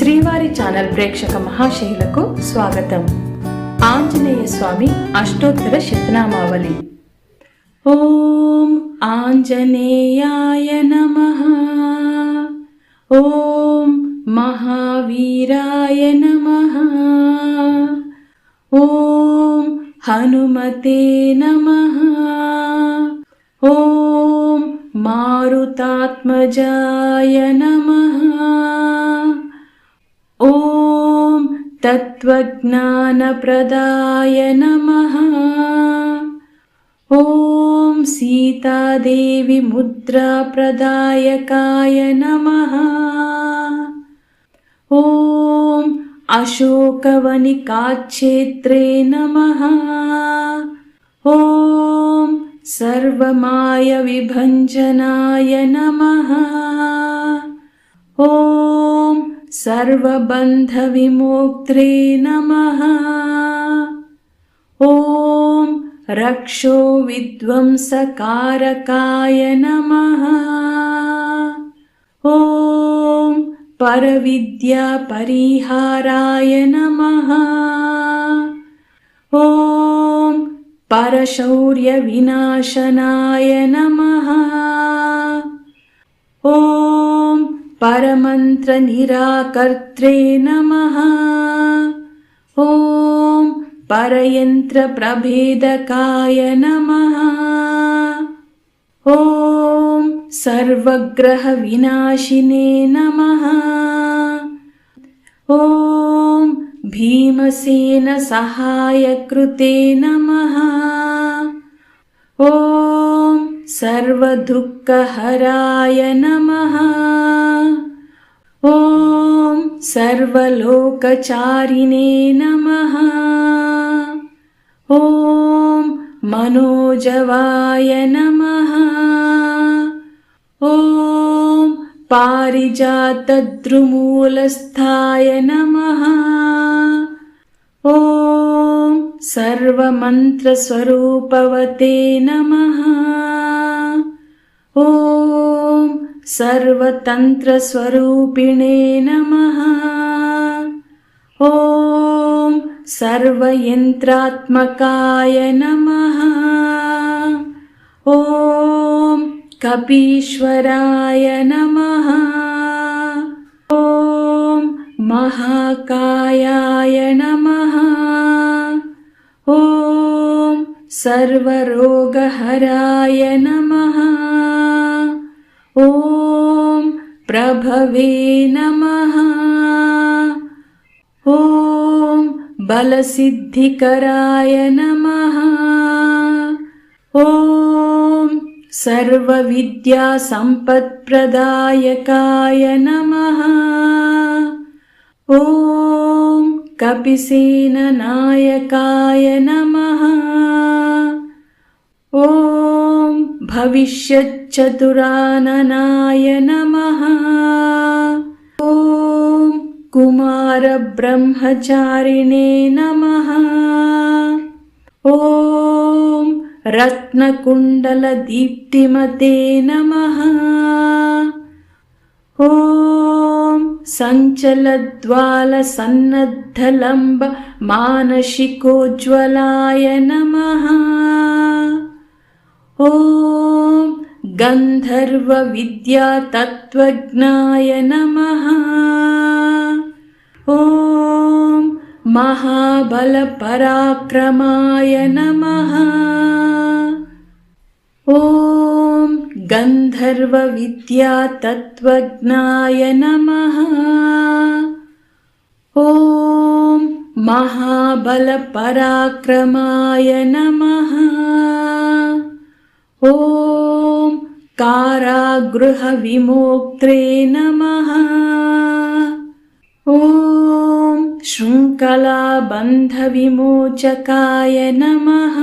శ్రీవారి ఛానల్ ప్రేక్షక మహాశైలకు స్వాగతం ఆంజనేయ స్వామి అష్టోత్తర శతనామావళి ఓం ఆంజనేయాయ నమ ఓం మహావీరాయ నమ ఓం హనుమతే నమ ఓం మారుతాత్మజాయ నమః तत्त्वज्ञानप्रदाय नमः। ॐ सीतादेवि मुद्राप्रदायकाय नमः। ॐ अशोकवनिकाक्षेत्रे नमः। ॐ सर्वमायविभञ्जनाय नमः। ॐ सर्वबन्धविमोक्त्रे नमः। ॐ रक्षो विध्वंसकारकाय नमः। ॐ परविद्यापरिहाराय नमः। ॐ परशौर्यविनाशनाय नमः। ॐ परमन्त्रनिराकर्त्रे नमः। ॐ परयन्त्रप्रभेदकाय नमः। ॐ सर्वग्रहविनाशिने नमः। ॐ भीमसेनसहायकृते नमः। ॐ सर्वदुःखहराय नमः सर्वलोकचारिणे नमः। ॐ मनोजवाय नमः। ॐ पारिजातद्रुमूलस्थाय नमः। ॐ सर्वमन्त्रस्वरूपवते नमः। ॐ सर्वतन्त्रस्वरूपिणे नमः। ॐ सर्वयन्त्रात्मकाय नमः। ॐ कपीश्वराय नमः। ॐ महाकायाय नमः। ॐ सर्वरोगहराय नमः ॐ प्रभवे नमः। ॐ बलसिद्धिकराय नमः। ॐ सर्वविद्यासम्पत्प्रदायकाय नमः। ॐ कपिसेननायकाय नमः। ॐ भविष्यच्चतुराननाय नमः ॐ कुमारब्रह्मचारिणे नमः। ॐ रत्नकुण्डलदीप्तिमते नमः। ॐ सञ्चलद्वालसन्नद्धलम्ब मानसिकोज्ज्वलाय नमः गन्धर्वविद्यातत्त्वज्ञाय नमः। ॐ महाबलपराक्रमाय नमः। ॐ गन्धर्वविद्यातत्त्वज्ञाय नमः। ॐ महाबलपराक्रमाय नमः। ॐ कारागृहविमोक्त्रे नमः ॐ शृङ्खलाबन्धविमोचकाय नमः।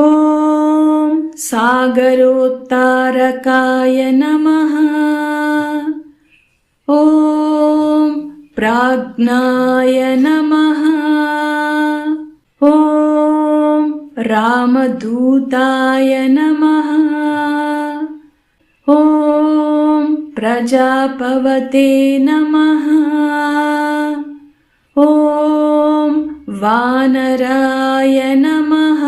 ॐ सागरोत्तारकाय नमः। ॐ प्राज्ञाय नमः। ॐ रामदूताय नमः। ॐ प्रजापवते नमः। ॐ वानराय नमः।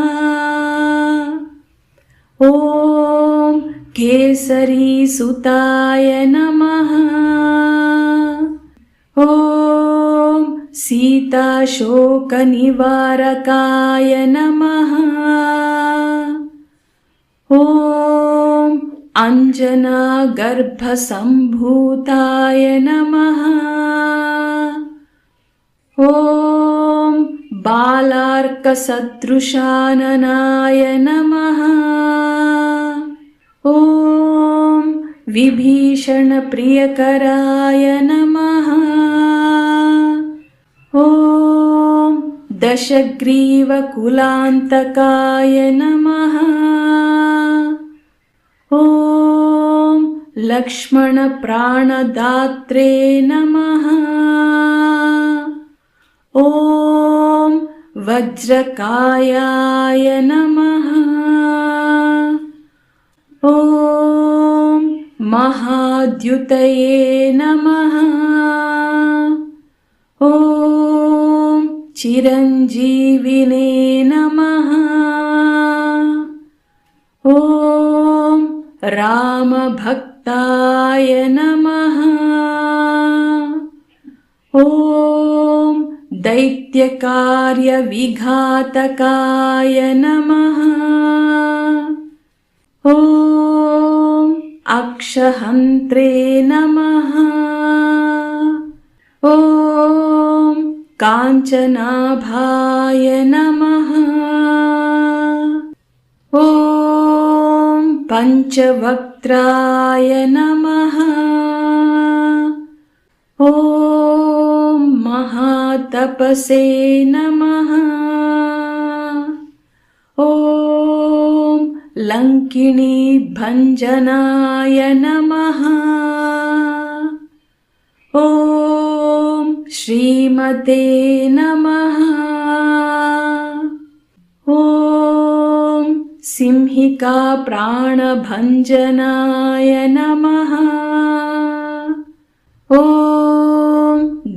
ॐ केसरीसुताय नमः। सीताशोकनिवारकाय नमः। ॐ अञ्जनागर्भसम्भूताय नमः। ॐ बालार्कसदृशाननाय नमः। ॐ विभीषणप्रियकराय नमः दशग्रीवकुलान्तकाय नमः। ॐ लक्ष्मणप्राणदात्रे नमः। ॐ वज्रकायाय नमः। ॐ महाद्युतये नमः चिरञ्जीविने नमः। ॐ रामभक्ताय नमः। ॐ दैत्यकार्यविघातकाय नमः। ॐ अक्षहन्त्रे नमः। ॐ काञ्चनाभाय नमः। ॐ पञ्चवक्त्राय नमः। ॐ महातपसे नमः। ॐ लङ्किणीभञ्जनाय नमः। श्रीमते नमः। ॐ सिंहिकाप्राणभञ्जनाय नमः। ॐ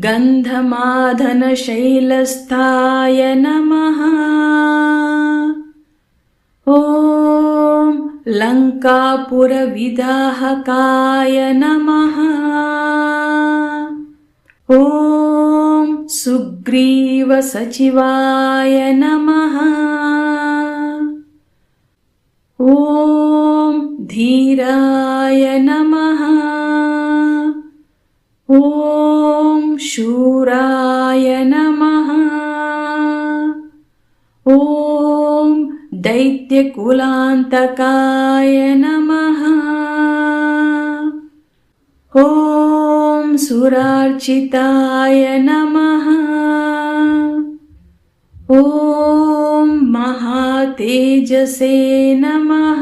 गन्धमादनशैलस्थाय नमः। ॐ लङ्कापुरविदाहकाय नमः। ॐ सुग्रीवसचिवाय नमः। ॐ धीराय नमः। ॐ शूराय नमः। ॐ दैत्यकुलान्तकाय नमः। ॐ सुरार्चिताय नमः। ॐ महातेजसे नमः।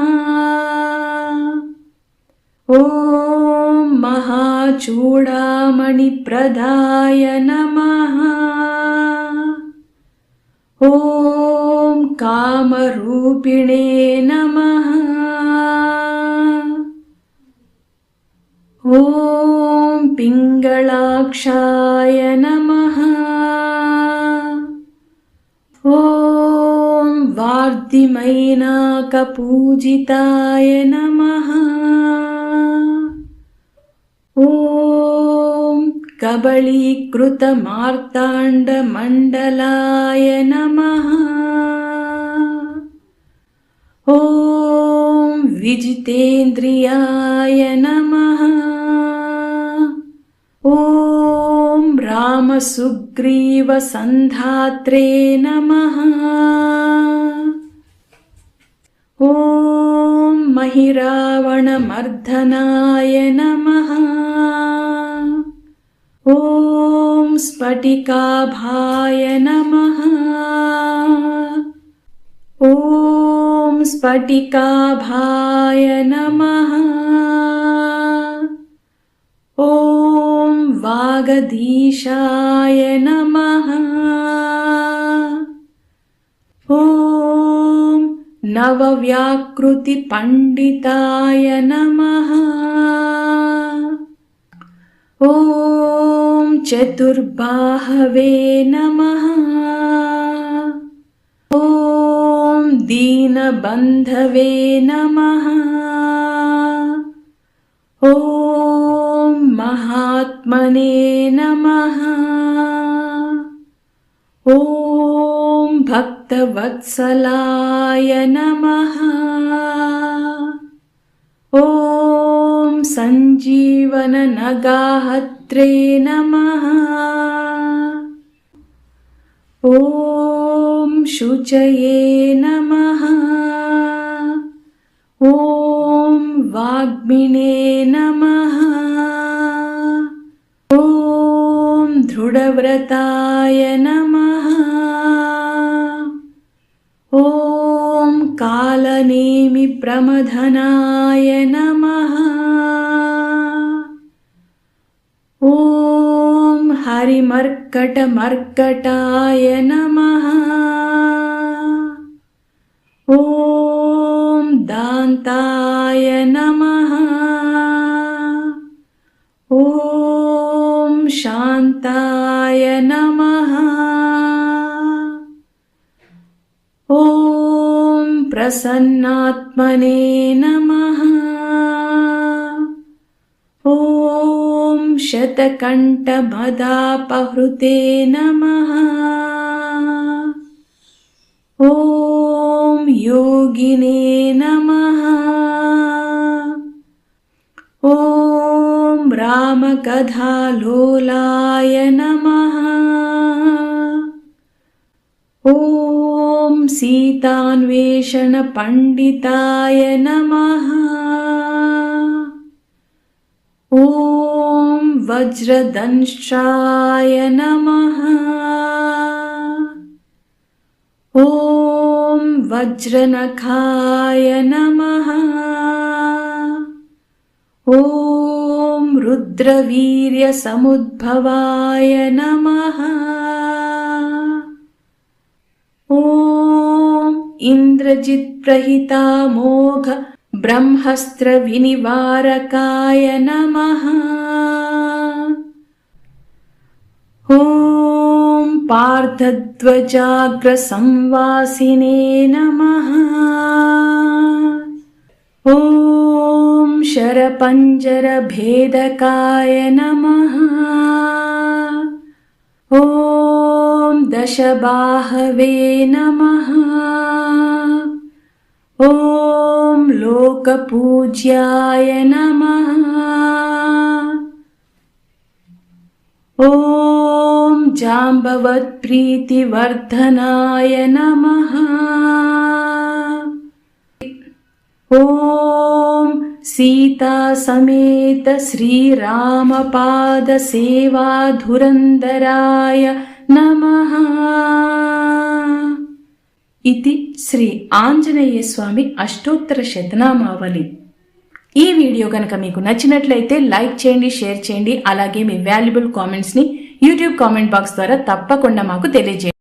ॐ महाचूडामणिप्रदाय नमः। ॐ कामरूपिणे नमः। ॐ पिङ्गलाक्षाय नमः ॐ वार्तिमैनाकपूजिताय नमः ॐ कबलीकृतमार्ताण्डमण्डलाय नमः ॐ विजितेन्द्रियाय नमः रामसुग्रीवसन्धात्रे नमः। ॐ महिरावणमर्दनाय नमः। ॐ स्फटिकाभाय नमः। ॐ स्फटिकाभाय नमः। ॐ वागधीशाय नमः। ॐ नवव्याकृतिपण्डिताय नमः। चतुर्बाहवे नमः। ॐ दीनबन्धवे नमः। ॐ महात्मने नमः। ॐ भक्तवत्सलाय नमः। ॐ सञ्जीवननगाहत्रे नमः। ॐ शुचये नमः। ॐ वाग्मिने नमः ॐ दृढव्रताय नमः। ॐ कालनेमिप्रमथनाय नमः। ॐ हरिमर्कटमर्कटाय नमः। ॐ दान्ताय नमः। ॐ शान्ताय प्रसन्नात्मने नमः। ॐ शतकण्ठमदापहृते नमः। ॐ योगिने नमः। ॐ रामकथालोलाय नमः। ॐ सीतान्वेषणपण्डिताय नमः। ॐ वज्रदंष्ट्राय नमः। ॐ वज्रनखाय नमः। ॐ रुद्रवीर्यसमुद्भवाय नमः इन्द्रजित्प्रहितामोघ ब्रह्मस्त्रविनिवारकाय नमः। ॐ पार्थध्वजाग्रसंवासिने नमः। ॐ शरपञ्जरभेदकाय नमः। ॐ दशबाहवे नमः। ॐ लोकपूज्याय नमः। ॐ जाम्बवत्प्रीतिवर्धनाय नमः। ॐ सीतासमेत श्रीरामपादसेवाधुरन्दराय नमः ఇది శ్రీ ఆంజనేయ స్వామి అష్టోత్తర శతనామావళి. ఈ వీడియో కనుక మీకు నచ్చినట్లయితే లైక్ చేయండి షేర్ చేయండి అలాగే మీ వాల్యుబుల్ కామెంట్స్ని యూట్యూబ్ కామెంట్ బాక్స్ ద్వారా తప్పకుండా మాకు తెలియజేయండి.